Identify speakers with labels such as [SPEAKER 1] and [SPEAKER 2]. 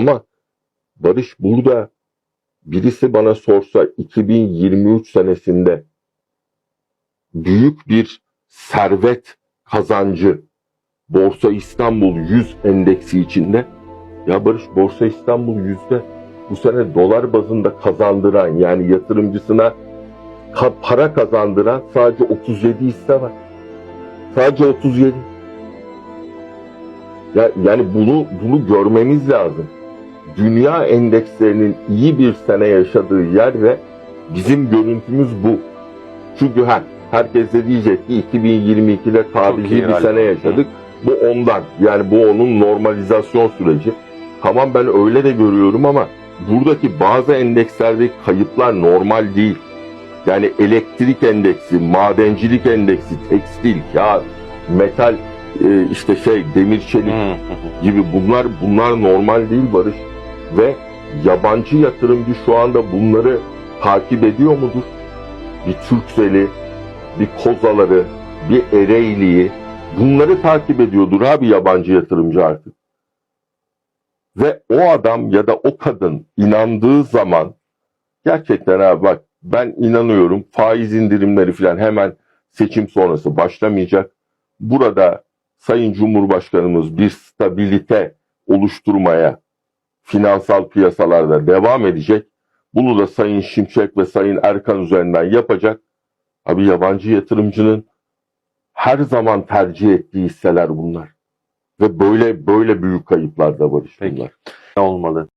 [SPEAKER 1] Ama Barış burada birisi bana sorsa 2023 senesinde büyük bir servet kazancı Borsa İstanbul 100 endeksi içinde ya Barış Borsa İstanbul 100'de bu sene dolar bazında kazandıran yani yatırımcısına para kazandıran sadece 37 hisse var. Sadece 37. Ya, yani bunu bunu görmemiz lazım. Dünya endekslerinin iyi bir sene yaşadığı yer ve bizim görüntümüz bu. Çünkü ha, herkes de diyecek ki 2022'de
[SPEAKER 2] Çok
[SPEAKER 1] tarihi
[SPEAKER 2] iyi
[SPEAKER 1] bir
[SPEAKER 2] hal.
[SPEAKER 1] sene yaşadık. Bu ondan. Yani bu onun normalizasyon süreci. Tamam ben öyle de görüyorum ama buradaki bazı endekslerdeki kayıplar normal değil. Yani elektrik endeksi, madencilik endeksi, tekstil, kağıt, metal, e, işte şey demir çelik gibi bunlar bunlar normal değil Barış ve yabancı yatırımcı şu anda bunları takip ediyor mudur? Bir Türksel'i, bir Kozaları, bir Ereğli'yi bunları takip ediyordur abi yabancı yatırımcı artık. Ve o adam ya da o kadın inandığı zaman gerçekten abi bak ben inanıyorum faiz indirimleri falan hemen seçim sonrası başlamayacak. Burada Sayın Cumhurbaşkanımız bir stabilite oluşturmaya finansal piyasalarda devam edecek. Bunu da Sayın Şimşek ve Sayın Erkan üzerinden yapacak. Abi yabancı yatırımcının her zaman tercih ettiği hisseler bunlar. Ve böyle böyle büyük kayıplar da var bunlar.
[SPEAKER 2] Ne olmalı?